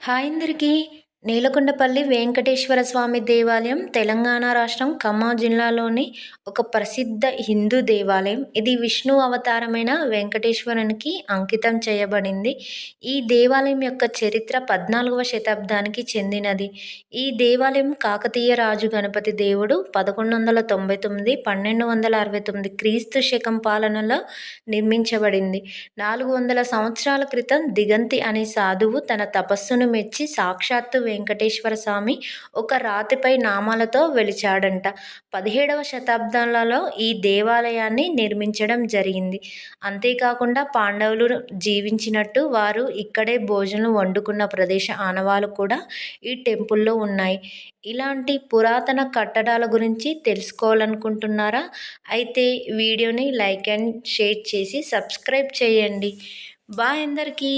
Hi అందరికీ. నీలకొండపల్లి వెంకటేశ్వర స్వామి దేవాలయం తెలంగాణ రాష్ట్రం ఖమ్మం జిల్లాలోని ఒక ప్రసిద్ధ హిందూ దేవాలయం. ఇది విష్ణు అవతారమైన వెంకటేశ్వరునికి అంకితం చేయబడింది. ఈ దేవాలయం యొక్క చరిత్ర పద్నాలుగవ శతాబ్దానికి చెందినది. ఈ దేవాలయం కాకతీయ రాజు గణపతి దేవుడు పదకొండు వందల తొంభై తొమ్మిది పన్నెండు వందల అరవై తొమ్మిది క్రీస్తు శకం పాలనలో నిర్మించబడింది. నాలుగు వందల సంవత్సరాల క్రితం దిగంతి అనే సాధువు తన తపస్సును మెచ్చి సాక్షాత్తు వెంకటేశ్వర స్వామి ఒక రాతిపై నామాలతో వెలిచాడంట. పదిహేడవ శతాబ్దాలలో ఈ దేవాలయాన్ని నిర్మించడం జరిగింది. అంతేకాకుండా పాండవులు జీవించినట్టు వారు ఇక్కడే భోజనం వండుకున్న ప్రదేశ ఆనవాలు కూడా ఈ టెంపుల్లో ఉన్నాయి. ఇలాంటి పురాతన కట్టడాల గురించి తెలుసుకోవాలనుకుంటున్నారా? అయితే వీడియోని లైక్ అండ్ షేర్ చేసి సబ్స్క్రైబ్ చేయండి. బాయ్ అందరికీ!